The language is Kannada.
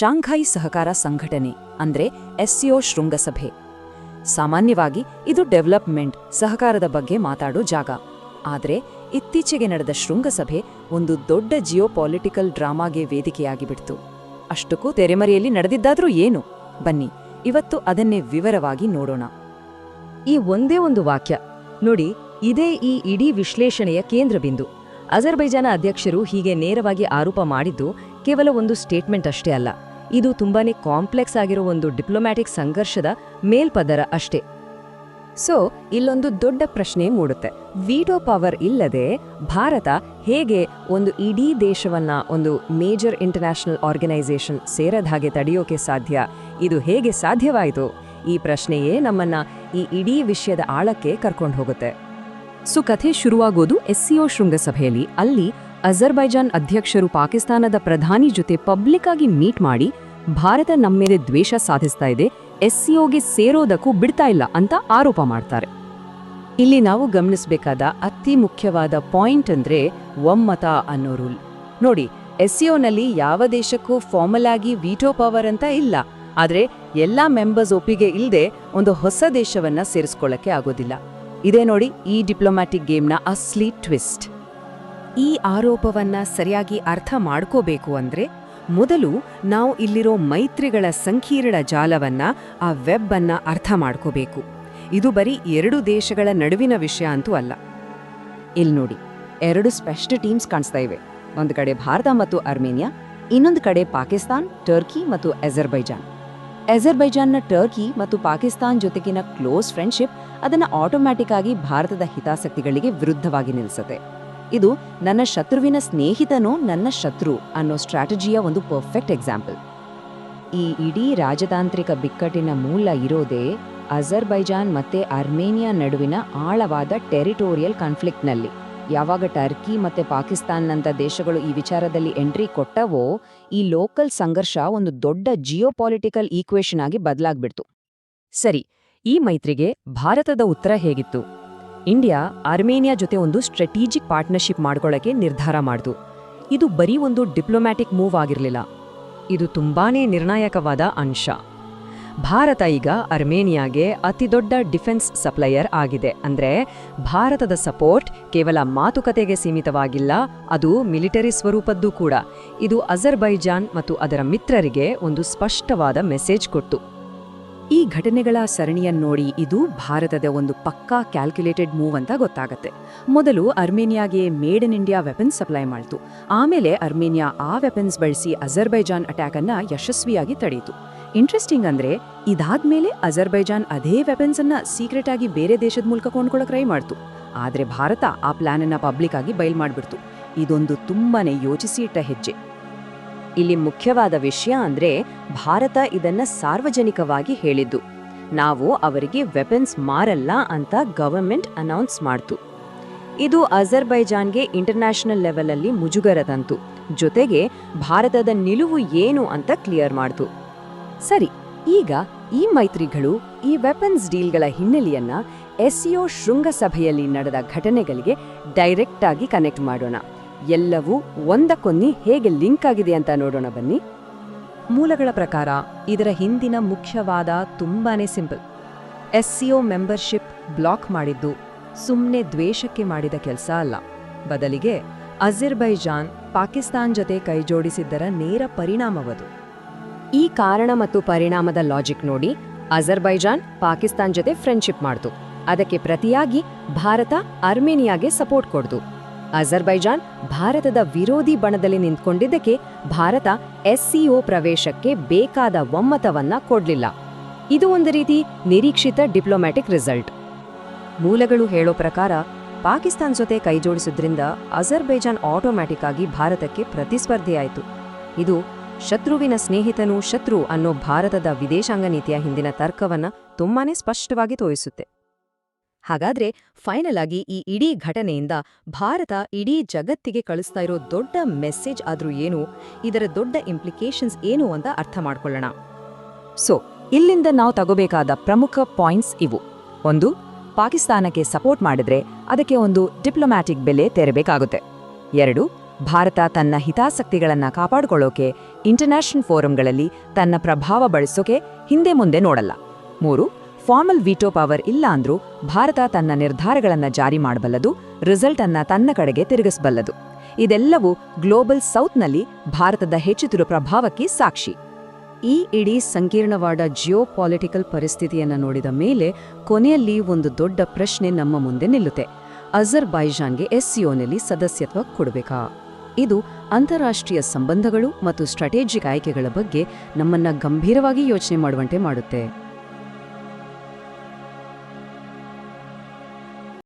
ಶಾಂಘೈ ಸಹಕಾರ ಸಂಘಟನೆ, ಅಂದ್ರೆ ಎಸ್ಸಿಒ ಶೃಂಗಸಭೆ. ಸಾಮಾನ್ಯವಾಗಿ ಇದು ಡೆವಲಪ್ಮೆಂಟ್, ಸಹಕಾರದ ಬಗ್ಗೆ ಮಾತಾಡೋ ಜಾಗ. ಆದರೆ ಇತ್ತೀಚೆಗೆ ನಡೆದ ಶೃಂಗಸಭೆ ಒಂದು ದೊಡ್ಡ ಜಿಯೋಪಾಲಿಟಿಕಲ್ ಡ್ರಾಮಾಗೆ ವೇದಿಕೆಯಾಗಿಬಿಡ್ತು. ಅಷ್ಟಕ್ಕೂ ತೆರೆಮರೆಯಲ್ಲಿ ನಡೆದಿದ್ದಾದರೂ ಏನು? ಬನ್ನಿ, ಇವತ್ತು ಅದನ್ನೇ ವಿವರವಾಗಿ ನೋಡೋಣ. ಈ ಒಂದೇ ಒಂದು ವಾಕ್ಯ. ನೋಡಿ, ಇದೇ ಈ ಇಡೀ ವಿಶ್ಲೇಷಣೆಯ ಕೇಂದ್ರಬಿಂದು ಅಜರ್ಬೈಜಾನ ಅಧ್ಯಕ್ಷರು ಹೀಗೆ ನೇರವಾಗಿ ಆರೋಪ ಮಾಡಿದ್ದು ಕೇವಲ ಒಂದು ಸ್ಟೇಟ್ಮೆಂಟ್ ಅಷ್ಟೇ ಅಲ್ಲ. ಇದು ತುಂಬಾನೇ ಕಾಂಪ್ಲೆಕ್ಸ್ ಆಗಿರೋ ಒಂದು ಡಿಪ್ಲೊಮ್ಯಾಟಿಕ್ ಸಂಘರ್ಷದ ಮೇಲ್ಪದರ ಅಷ್ಟೇ. ಸೊ, ಇಲ್ಲೊಂದು ದೊಡ್ಡ ಪ್ರಶ್ನೆ ಮೂಡುತ್ತೆ. ವಿಟೋ ಪವರ್ ಇಲ್ಲದೆ ಭಾರತ ಹೇಗೆ ಒಂದು ಇಡೀ ದೇಶವನ್ನ ಒಂದು ಮೇಜರ್ ಇಂಟರ್ನ್ಯಾಷನಲ್ ಆರ್ಗನೈಸೇಷನ್ ಸೇರದ ಹಾಗೆ ತಡೆಯೋಕೆ ಸಾಧ್ಯ? ಇದು ಹೇಗೆ ಸಾಧ್ಯವಾಯಿತು? ಈ ಪ್ರಶ್ನೆಯೇ ನಮ್ಮನ್ನ ಈ ಇಡೀ ವಿಷಯದ ಆಳಕ್ಕೆ ಕರ್ಕೊಂಡು ಹೋಗುತ್ತೆ. ಸೊ, ಕಥೆ ಶುರುವಾಗೋದು ಎಸ್ಸಿಒ ಶೃಂಗಸಭೆಯಲ್ಲಿ. ಅಲ್ಲಿ ಅಜರ್ಬೈಜಾನ್ ಅಧ್ಯಕ್ಷರು ಪಾಕಿಸ್ತಾನದ ಪ್ರಧಾನಿ ಜೊತೆ ಪಬ್ಲಿಕ್ ಆಗಿ ಮೀಟ್ ಮಾಡಿ ಭಾರತ ನಮ್ಮೇಲೆ ದ್ವೇಷ ಸಾಧಿಸ್ತಾ ಇದೆ ಎಸ್ಸಿಒಗೆ ಸೇರೋದಕ್ಕೂ ಬಿಡ್ತಾ ಇಲ್ಲ ಅಂತ ಆರೋಪ ಮಾಡ್ತಾರೆ. ಇಲ್ಲಿ ನಾವು ಗಮನಿಸಬೇಕಾದ ಅತಿ ಮುಖ್ಯವಾದ ಪಾಯಿಂಟ್ ಅಂದ್ರೆ ಒಮ್ಮತ ಅನ್ನೋ ರೂಲ್. ನೋಡಿ ಎಸ್ಸಿಒನಲ್ಲಿ ಯಾವ ದೇಶಕ್ಕೂ ಫಾರ್ಮಲ್ ಆಗಿ ವಿಟೋ ಪವರ್ ಅಂತ ಇಲ್ಲ. ಆದರೆ ಎಲ್ಲಾ ಮೆಂಬರ್ಸ್ ಒಪ್ಪಿಗೆ ಇಲ್ಲದೆ ಒಂದು ಹೊಸ ದೇಶವನ್ನ ಸೇರಿಸ್ಕೊಳ್ಳಕ್ಕೆ ಆಗೋದಿಲ್ಲ. ಇದೇ ನೋಡಿ ಈ ಡಿಪ್ಲೊಮ್ಯಾಟಿಕ್ ಗೇಮ್ನ ಅಸ್ಲಿ ಟ್ವಿಸ್ಟ್. ಈ ಆರೋಪವನ್ನ ಸರಿಯಾಗಿ ಅರ್ಥ ಮಾಡ್ಕೋಬೇಕು ಅಂದ್ರೆ ಮೊದಲು ನಾವು ಇಲ್ಲಿರೋ ಮೈತ್ರಿಗಳ ಸಂಕೀರ್ಣ ಜಾಲವನ್ನ ಆ ವೆಬ್ ಅನ್ನ ಅರ್ಥ ಮಾಡ್ಕೋಬೇಕು. ಇದು ಬರೀ ಎರಡು ದೇಶಗಳ ನಡುವಿನ ವಿಷಯ ಅಂತೂ ಅಲ್ಲ. ಇಲ್ಲಿ ನೋಡಿ, ಎರಡು ಸ್ಪೆಷಲ್ ಟೀಮ್ಸ್ ಕಾಣಿಸ್ತಾ ಇವೆ. ಒಂದು ಕಡೆ ಭಾರತ ಮತ್ತು ಅರ್ಮೇನಿಯಾ, ಇನ್ನೊಂದು ಕಡೆ ಪಾಕಿಸ್ತಾನ್, ಟರ್ಕಿ ಮತ್ತು ಅಜರ್ಬೈಜಾನ್. ಅಜರ್ಬೈಜಾನ್ನ ಟರ್ಕಿ ಮತ್ತು ಪಾಕಿಸ್ತಾನ್ ಜೊತೆಗಿನ ಕ್ಲೋಸ್ ಫ್ರೆಂಡ್ಶಿಪ್ ಅದನ್ನು ಆಟೋಮ್ಯಾಟಿಕ್ ಆಗಿ ಭಾರತದ ಹಿತಾಸಕ್ತಿಗಳಿಗೆ ವಿರುದ್ಧವಾಗಿ ನಿಲ್ಲಿಸುತ್ತೆ ಇದು ನನ್ನ ಶತ್ರುವಿನ ಸ್ನೇಹಿತನೋ ನನ್ನ ಶತ್ರು ಅನ್ನೋ ಸ್ಟ್ರಾಟಜಿಯ ಒಂದು ಪರ್ಫೆಕ್ಟ್ ಎಕ್ಸಾಂಪಲ್ ಈ ಇಡೀ ರಾಜತಾಂತ್ರಿಕ ಬಿಕ್ಕಟ್ಟಿನ ಮೂಲ ಇರೋದೇ ಅಜರ್ಬೈಜಾನ್ ಮತ್ತೆ ಅರ್ಮೇನಿಯಾ ನಡುವಿನ ಆಳವಾದ ಟೆರಿಟೋರಿಯಲ್ ಕಾನ್ಫ್ಲಿಕ್ಟ್ನಲ್ಲಿ ಯಾವಾಗ ಟರ್ಕಿ ಮತ್ತೆ ಪಾಕಿಸ್ತಾನ್ನಂಥ ದೇಶಗಳು ಈ ವಿಚಾರದಲ್ಲಿ ಎಂಟ್ರಿ ಕೊಟ್ಟವೋ, ಈ ಲೋಕಲ್ ಸಂಘರ್ಷ ಒಂದು ದೊಡ್ಡ ಜಿಯೋಪಾಲಿಟಿಕಲ್ ಈಕ್ವೇಷನ್ ಆಗಿ ಬದಲಾಗ್ಬಿಡ್ತು. ಸರಿ, ಈ ಮೈತ್ರಿಗೆ ಭಾರತದ ಉತ್ತರ ಹೇಗಿತ್ತು? ಇಂಡಿಯಾ ಅರ್ಮೇನಿಯಾ ಜೊತೆ ಒಂದು ಸ್ಟ್ರಾಟಜಿಕ್ ಪಾರ್ಟ್ನರ್ಶಿಪ್ ಮಾಡ್ಕೊಳ್ಳೋಕೆ ನಿರ್ಧಾರ ಮಾಡಿತು ಇದು ಬರೀ ಒಂದು ಡಿಪ್ಲೊಮ್ಯಾಟಿಕ್ ಮೂವ್ ಆಗಿರಲಿಲ್ಲ. ಇದು ತುಂಬಾನೇ ನಿರ್ಣಾಯಕವಾದ ಅಂಶ. ಭಾರತ ಈಗ ಅರ್ಮೇನಿಯಾಗೆ ಅತಿದೊಡ್ಡ ಡಿಫೆನ್ಸ್ ಸಪ್ಲೈಯರ್ ಆಗಿದೆ. ಅಂದರೆ ಭಾರತದ ಸಪೋರ್ಟ್ ಕೇವಲ ಮಾತುಕತೆಗೆ ಸೀಮಿತವಾಗಿಲ್ಲ, ಅದು ಮಿಲಿಟರಿ ಸ್ವರೂಪದ್ದು ಕೂಡ. ಇದು ಅಜರ್ಬೈಜಾನ್ ಮತ್ತು ಅದರ ಮಿತ್ರರಿಗೆ ಒಂದು ಸ್ಪಷ್ಟವಾದ ಮೆಸೇಜ್ ಕೊಟ್ಟು ಈ ಘಟನೆಗಳ ಸರಣಿಯನ್ನು ನೋಡಿ ಇದು ಭಾರತದ ಒಂದು ಪಕ್ಕಾ ಕ್ಯಾಲ್ಕ್ಯುಲೇಟೆಡ್ ಮೂವ್ ಅಂತ ಗೊತ್ತಾಗುತ್ತೆ. ಮೊದಲು ಅರ್ಮೇನಿಯಾಗೆ made in India weapons supply ಮಾಡ್ತು. ಆಮೇಲೆ ಅರ್ಮೇನಿಯಾ ಆ ವೆಪನ್ಸ್ ಬಳಸಿ ಅಜರ್ಬೈಜಾನ್ ಅಟ್ಯಾಕ್ ಅನ್ನ ಯಶಸ್ವಿಯಾಗಿ ತಡೆಯಿತು ಇಂಟ್ರೆಸ್ಟಿಂಗ್ ಅಂದ್ರೆ ಇದಾದ್ಮೇಲೆ ಅಜರ್ಬೈಜಾನ್ ಅದೇ ವೆಪನ್ಸ್ ಅನ್ನ ಸೀಕ್ರೆಟ್ ಆಗಿ ಬೇರೆ ದೇಶದ ಮೂಲಕ ಕೊಂಡ್ಕೊಳ್ಳೋ ಟ್ರೈ ಮಾಡ್ತು. ಆದ್ರೆ ಭಾರತ ಆ ಪ್ಲಾನ್ ಅನ್ನ ಪಬ್ಲಿಕ್ ಆಗಿ ಬಯಲ್ ಮಾಡಿಬಿಡ್ತು. ಇದೊಂದು ತುಂಬಾನೇ ಯೋಚಿಸಿ ಇಟ್ಟ ಹೆಜ್ಜೆ. ಇಲ್ಲಿ ಮುಖ್ಯವಾದ ವಿಷಯ ಅಂದ್ರೆ ಭಾರತ ಇದನ್ನ ಸಾರ್ವಜನಿಕವಾಗಿ ಹೇಳಿದ್ದು. ನಾವು ಅವರಿಗೆ ವೆಪನ್ಸ್ ಮಾರಲ್ಲ ಅಂತ ಗವರ್ಮೆಂಟ್ ಅನೌನ್ಸ್ ಮಾಡ್ತು. ಇದು ಅಜರ್ಬೈಜಾನ್ಗೆ ಇಂಟರ್ನ್ಯಾಷನಲ್ ಲೆವೆಲಲ್ಲಿ ಮುಜುಗರ ತಂತು ಜೊತೆಗೆ ಭಾರತದ ನಿಲುವು ಏನು ಅಂತ ಕ್ಲಿಯರ್ ಮಾಡ್ತು. ಸರಿ, ಈಗ ಈ ಮೈತ್ರಿಗಳು, ಈ ವೆಪನ್ಸ್ ಡೀಲ್ಗಳ ಹಿನ್ನೆಲೆಯನ್ನ ಎಸ್ಸಿಒ ಶೃಂಗಸಭೆಯಲ್ಲಿ ನಡೆದ ಘಟನೆಗಳಿಗೆ ಡೈರೆಕ್ಟ್ ಆಗಿ ಕನೆಕ್ಟ್ ಮಾಡೋಣ. ಎಲ್ಲವೂ ಒಂದಕ್ಕೊಂದು ಹೇಗೆ ಲಿಂಕ್ ಆಗಿದೆ ಅಂತ ನೋಡೋಣ ಬನ್ನಿ. ಮೂಲಗಳ ಪ್ರಕಾರ ಇದರ ಹಿಂದಿನ ಮುಖ್ಯವಾದ ತುಂಬಾನೇ ಸಿಂಪಲ್. ಎಸ್ಸಿಒ ಮೆಂಬರ್ಶಿಪ್ ಬ್ಲಾಕ್ ಮಾಡಿದ್ದು ಸುಮ್ಮನೆ ದ್ವೇಷಕ್ಕೆ ಮಾಡಿದ ಕೆಲಸ ಅಲ್ಲ. ಬದಲಿಗೆ ಅಜಿರ್ಬೈಜಾನ್ ಪಾಕಿಸ್ತಾನ್ ಜೊತೆ ಕೈಜೋಡಿಸಿದ್ದರ ನೇರ ಪರಿಣಾಮವದು. ಈ ಕಾರಣ ಮತ್ತು ಪರಿಣಾಮದ ಲಾಜಿಕ್ ನೋಡಿ ಅಜರ್ಬೈಜಾನ್ ಪಾಕಿಸ್ತಾನ್ ಜೊತೆ ಫ್ರೆಂಡ್ಶಿಪ್ ಮಾಡ್ತು. ಅದಕ್ಕೆ ಪ್ರತಿಯಾಗಿ ಭಾರತ ಅರ್ಮೇನಿಯಾಗೆ ಸಪೋರ್ಟ್ ಕೊಡ್ತು ಅಜರ್ಬೈಜಾನ್ ಭಾರತದ ವಿರೋಧಿ ಬಣದಲ್ಲಿ ನಿಂತ್ಕೊಂಡಿದ್ದಕ್ಕೆ ಭಾರತ ಎಸ್ಸಿಒ ಪ್ರವೇಶಕ್ಕೆ ಬೇಕಾದ ಒಮ್ಮತವನ್ನ ಕೊಡಲಿಲ್ಲ. ಇದು ಒಂದು ರೀತಿ ನಿರೀಕ್ಷಿತ ಡಿಪ್ಲೊಮ್ಯಾಟಿಕ್ ರಿಸಲ್ಟ್. ಮೂಲಗಳು ಹೇಳೋ ಪ್ರಕಾರ ಪಾಕಿಸ್ತಾನ್ ಜೊತೆ ಕೈಜೋಡಿಸಿದ್ರಿಂದ ಅಜರ್ಬೈಜಾನ್ ಆಟೋಮ್ಯಾಟಿಕ್ ಆಗಿ ಭಾರತಕ್ಕೆ ಪ್ರತಿಸ್ಪರ್ಧೆಯಾಯಿತು ಇದು ಶತ್ರುವಿನ ಸ್ನೇಹಿತನು ಶತ್ರು ಅನ್ನೋ ಭಾರತದ ವಿದೇಶಾಂಗ ನೀತಿಯ ಹಿಂದಿನ ತರ್ಕವನ್ನ ತುಂಬಾನೇ ಸ್ಪಷ್ಟವಾಗಿ ತೋರಿಸುತ್ತೆ. ಹಾಗಾದ್ರೆ ಫೈನಲ್ ಆಗಿ ಈ ಇಡೀ ಘಟನೆಯಿಂದ ಭಾರತ ಇಡೀ ಜಗತ್ತಿಗೆ ಕಳಿಸ್ತಾ ಇರೋ ದೊಡ್ಡ ಮೆಸೇಜ್ ಆದ್ರೂ ಏನು? ಇದರ ದೊಡ್ಡ ಇಂಪ್ಲಿಕೇಶನ್ಸ್ ಏನು ಅಂತ ಅರ್ಥ ಮಾಡ್ಕೊಳ್ಳೋಣ. ಸೊ ಇಲ್ಲಿಂದ ನಾವು ತಗೋಬೇಕಾದ ಪ್ರಮುಖ ಪಾಯಿಂಟ್ಸ್ ಇವು. ಒಂದು, ಪಾಕಿಸ್ತಾನಕ್ಕೆ ಸಪೋರ್ಟ್ ಮಾಡಿದ್ರೆ ಅದಕ್ಕೆ ಒಂದು ಡಿಪ್ಲೊಮ್ಯಾಟಿಕ್ ಬೆಲೆ ತೆರಬೇಕಾಗುತ್ತೆ. ಎರಡು, ಭಾರತ ತನ್ನ ಹಿತಾಸಕ್ತಿಗಳನ್ನ ಕಾಪಾಡಿಕೊಳ್ಳೋಕೆ ಇಂಟರ್ನ್ಯಾಷನಲ್ ಫೋರಂಗಳಲ್ಲಿ ತನ್ನ ಪ್ರಭಾವ ಬಳಸೋಕೆ ಹಿಂದೆ ಮುಂದೆ ನೋಡಲ್ಲ. ಮೂರು ಫಾರ್ಮಲ್ ವಿಟೋ ಪವರ್ ಇಲ್ಲ ಅಂದ್ರೂ ಭಾರತ ತನ್ನ ನಿರ್ಧಾರಗಳನ್ನು ಜಾರಿ ಮಾಡಬಲ್ಲದು ರಿಸಲ್ಟ್ ಅನ್ನ ತನ್ನ ಕಡೆಗೆ ತಿರುಗಿಸಬಲ್ಲದು. ಇದೆಲ್ಲವೂ ಗ್ಲೋಬಲ್ ಸೌತ್ನಲ್ಲಿ ಭಾರತದ ಹೆಚ್ಚುತ್ತಿರುವ ಪ್ರಭಾವಕ್ಕೆ ಸಾಕ್ಷಿ. ಈ ಇಡೀ ಸಂಕೀರ್ಣವಾದ ಜಿಯೋ ಪಾಲಿಟಿಕಲ್ ಪರಿಸ್ಥಿತಿಯನ್ನು ನೋಡಿದ ಮೇಲೆ ಕೊನೆಯಲ್ಲಿ ಒಂದು ದೊಡ್ಡ ಪ್ರಶ್ನೆ ನಮ್ಮ ಮುಂದೆ ನಿಲ್ಲುತ್ತೆ. ಅಜರ್ಬೈಜಾನ್ಗೆ ಎಸ್ಸಿಒನಲ್ಲಿ ಸದಸ್ಯತ್ವ ಕೊಡಬೇಕಾ? ಇದು ಅಂತಾರಾಷ್ಟ್ರೀಯ ಸಂಬಂಧಗಳು ಮತ್ತು ಸ್ಟ್ರಾಟಜಿಕ್ ಆಯ್ಕೆಗಳ ಬಗ್ಗೆ ನಮ್ಮನ್ನ ಗಂಭೀರವಾಗಿ ಯೋಚನೆ ಮಾಡುವಂತೆ ಮಾಡುತ್ತೆ.